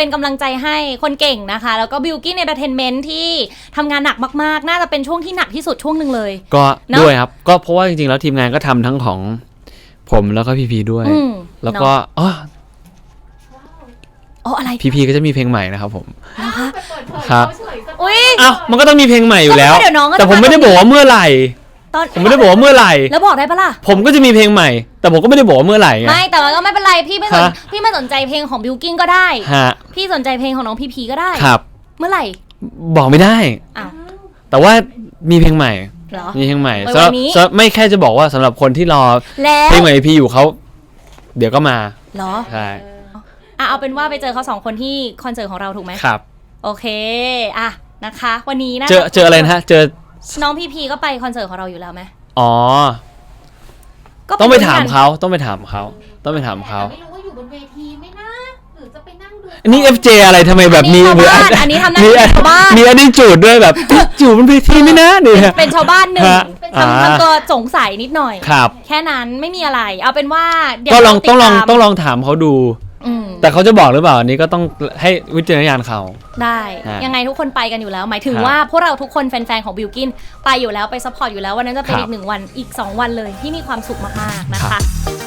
เป็นกำลังใจให้คนเก่งนะคะ แล้วก็บิวกิ้นเอนเตอร์เทนเมนต์ที่ทำงานหนักมากๆ น่าจะเป็นช่วงที่หนักที่สุดช่วงหนึ่งเลย ก็เนอะด้วยครับ ก็เพราะว่าจริงๆ แล้วทีมงานก็ทำทั้งของผมแล้วก็พีพีด้วย อืมแล้วก็เนอะอ๋ออ๋ออะไร พีพีก็จะมีเพลงใหม่นะครับผม นะคะครับอุ้ยอ้าวมันก็ต้องมีเพลงใหม่อยู่แล้ว ก็เดี๋ยวน้องก็จะแต่ผมไม่ได้บอกว่าเมื่อไหร่ ตอนผมไม่ได้บอกว่าเมื่อไหร่ แล้วบอกได้ปะล่ะ ผมก็จะมีเพลงใหม่ แต่ผมก็ไม่ได้บอกว่าเมื่อไหร่ไง ไม่แต่ว่าก็ไม่เป็นไรพี่ไม่สนฮะ พี่ไม่สนใจเพลงของบิวกิ้นก็ได้ ฮะ พี่สนใจเพลงของน้องพีพีก็ได้ ครับ เมื่อไหร่บอกไม่ได้ อ้าวแต่ว่ามีเพลงใหม่ เหรอ มีเพลงใหม่ไว้สำหรับวันนี้ สำหรับไม่แค่จะบอกว่าสำหรับคนที่รอแล้วเพลงใหม่พีอยู่เขาเดี๋ยวก็มา เหรอใช่ อะเอาเป็นว่าไปเจอเขาสองคนที่คอนเสิร์ตของเราถูกไหมครับ โอเคอะนะคะ วันนี้นะเจอเจออะไรนะฮะ เจอ น้องพีพีก็ไปคอนเสิร์ตของเราอยู่แล้วไหมอ๋อ ก็ต้องไปด้วยถามกันเขาต้องไปถามเขาต้องไปถามเขาแต่ไม่รู้ว่าอยู่บนเวทีไหมนะ หรือจะไปนั่งดูอันนี้ FJ อะไรทำไมแบบมีอันนี้ชาวบ้านอันนี้ทำหน้าที่ชาวบ้านมีอันนี้จูดด้วยแบบจูดบนเวทีไหม่นะเนี่ยเป็นชาวบ้านหนึ่งฮะทำอ่าทำตัวสงสัยนิดหน่อยครับ แค่นั้นไม่มีอะไร เอาเป็นว่าเดี๋ยวก็ลองเราต้องลองติดตามต้องลองถามเขาดูอืม แต่เขาจะบอกหรือเปล่าอันนี้ก็ต้องให้วิจารณญาณเขา ได้ ฮะยังไงทุกคนไปกันอยู่แล้ว หมายถึงครับว่าพวกเราทุกคนแฟนๆ ของบิวกิน ไปอยู่แล้วไปซัพพอร์ตอยู่แล้ว วันนั้นจะเป็นครับอีกหนึ่งวันอีก 2 วันเลยที่มีความสุขมากๆนะครัคะ บ